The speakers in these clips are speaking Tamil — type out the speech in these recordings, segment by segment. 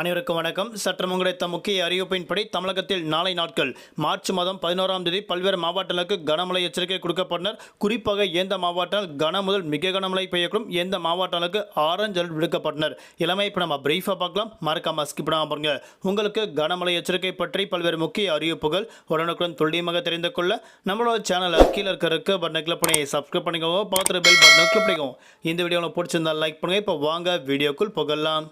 அனைவருக்கும் வணக்கம். சற்று கிடைத்த முக்கிய அறிவிப்பின்படி தமிழகத்தில் நாளை நாட்கள் மார்ச் மாதம் பதினோராம் தேதி பல்வேறு மாவட்டங்களுக்கு கனமழை எச்சரிக்கை கொடுக்கப்பட்டனர். குறிப்பாக எந்த மாவட்டம் கன முதல் மிக கனமழை பெய்யக்கூடும். எந்த மாவட்டங்களுக்கு ஆரஞ்சு அலர்ட் விடுக்கப்பட்டனர். இளமை இப்போ நம்ம பிரீஃபாக பார்க்கலாம். மறக்காம ஸ்கிப் பண்ணாம பாருங்க. உங்களுக்கு கனமழை எச்சரிக்கை பற்றி பல்வேறு முக்கிய அறிவிப்புகள் உடனுக்குடன் துல்லியமாக தெரிந்து கொள்ள நம்மளோட சேனலை கீழே இருக்க பட்டனை கிளிக் பண்ணி சப்ஸ்கிரைப் பண்ணிக்கோங்க. பார்த்துட்டு பெல் பட்டனை கிளிக் பண்ணிக்கோங்க. இந்த வீடியோவில் பிடிச்சிருந்தா லைக் பண்ணுங்கள் இப்போ வாங்க வீடியோக்குள் புகழலாம்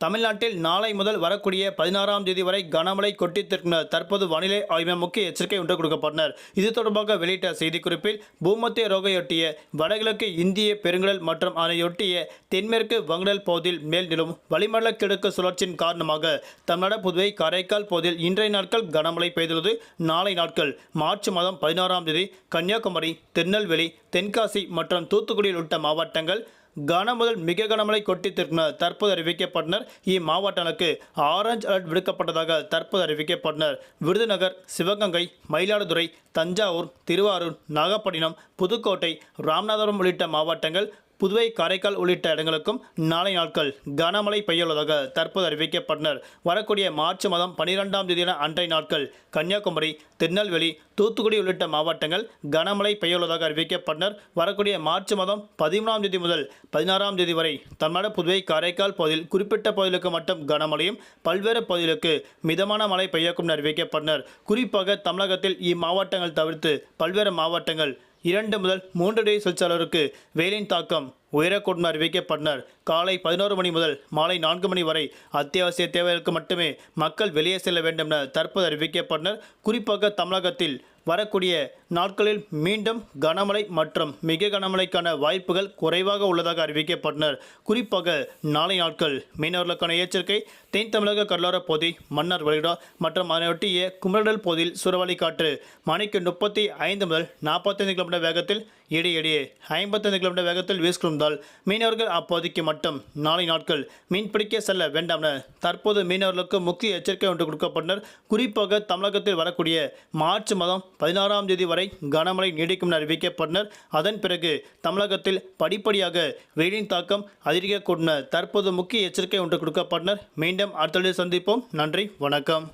தமிழ்நாட்டில் நாளை முதல் வரக்கூடிய பதினாறாம் தேதி வரை கனமழை கொட்டித்திருக்கிறார் தற்போது வானிலை ஆய்வு முக்கிய எச்சரிக்கை ஒன்று கொடுக்கப்பட்டனர் இது தொடர்பாக வெளியிட்ட செய்திக்குறிப்பில் பூமத்திய ரோகையொட்டிய வடகிழக்கு இந்திய பெருங்கடல் மற்றும் அதனையொட்டிய தென்மேற்கு வங்கடல் பகுதியில் மேல் நிலும் வளிமண்டல கிழக்கு சுழற்சியின் காரணமாக தமிழ்நாடு புதுவை காரைக்கால் பகுதியில் இன்றைய நாட்கள் கனமழை பெய்துள்ளது. நாளை நாட்கள் மார்ச் மாதம் பதினாறாம் தேதி கன்னியாகுமரி திருநெல்வேலி தென்காசி மற்றும் தூத்துக்குடியில் உள்ள மாவட்டங்கள் கன முதல் மிக கனமழை கொட்டித்திருக்கிறார் தற்போது அறிவிக்கப்பட்டனர். இம்மாவட்டங்களுக்கு ஆரஞ்சு அலர்ட் விடுக்கப்பட்டதாக தற்போது அறிவிக்கப்பட்டனர். விருதுநகர் சிவகங்கை மயிலாடுதுறை தஞ்சாவூர் திருவாரூர் நாகப்பட்டினம் புதுக்கோட்டை ராமநாதபுரம் உள்ளிட்ட மாவட்டங்கள் புதுவை காரைக்கால் உள்ளிட்ட இடங்களுக்கும் நாளை நாட்கள் கனமழை பெய்யுள்ளதாக தற்போது அறிவிக்கப்பட்டனர். வரக்கூடிய மார்ச் மாதம் பனிரெண்டாம் தேதியான அன்றைய நாட்கள் கன்னியாகுமரி திருநெல்வேலி தூத்துக்குடி உள்ளிட்ட மாவட்டங்கள் கனமழை பெய்யுள்ளதாக அறிவிக்கப்பட்டனர். வரக்கூடிய மார்ச் மாதம் பதிமூணாம் தேதி முதல் பதினாறாம் தேதி வரை தமிழ்நாடு புதுவை காரைக்கால் பகுதியில் குறிப்பிட்ட பகுதிகளுக்கு மட்டும் கனமழையும் பல்வேறு பகுதிகளுக்கு மிதமான மழை பெய்யக்கும் என அறிவிக்கப்பட்டனர். குறிப்பாக தமிழகத்தில் இம்மாவட்டங்கள் தவிர்த்து பல்வேறு மாவட்டங்கள் இரண்டு முதல் மூன்று டிகிரி செல்சியஸ் அளவிற்கு வெயிலின் தாக்கம் உயரக்கூடும் அறிவிக்கப்பட்டனர். காலை பதினோரு மணி முதல் மாலை நான்கு மணி வரை அத்தியாவசிய தேவைகளுக்கு மட்டுமே மக்கள் வெளியே செல்ல வேண்டும் என தற்போது அறிவிக்கப்பட்டனர். குறிப்பாக தமிழகத்தில் வரக்கூடிய நாட்களில் மீண்டும் கனமழை மற்றும் மிக கனமழைக்கான வாய்ப்புகள் குறைவாக உள்ளதாக அறிவிக்கப்பட்டனர். குறிப்பாக நாளை நாட்கள் மீனவர்களுக்கான எச்சரிக்கை தென் தமிழக கடலோர பகுதி மன்னார் வளைகுடா மற்றும் அதனையொட்டிய குமரடல் பகுதியில் சுறவழி காற்று மணிக்கு முப்பத்தி ஐந்து முதல் நாற்பத்தைந்து கிலோமீட்டர் வேகத்தில் இடையிடையே ஐம்பத்தைந்து கிலோமீட்டர் வேகத்தில் வீசிக்கொண்டால் மீனவர்கள் அப்போதைக்கு மட்டும் நாளை நாட்கள் மீன்பிடிக்க செல்ல வேண்டாம் என தற்போது மீனவர்களுக்கு முக்கிய எச்சரிக்கை ஒன்று கொடுக்கப்பட்டனர். குறிப்பாக தமிழகத்தில் வரக்கூடிய மார்ச் மாதம் பதினாறாம் தேதி வரை கனமழை நீடிக்கும் என அறிவிக்கப்பட்டனர். அதன் பிறகு தமிழகத்தில் படிப்படியாக வெயிலின் தாக்கம் அதிகரிக்கக்கூடிய தற்போது முக்கிய எச்சரிக்கை ஒன்று கொடுக்கப்பட்டனர். மீண்டும் அடுத்த சந்திப்போம். நன்றி வணக்கம்.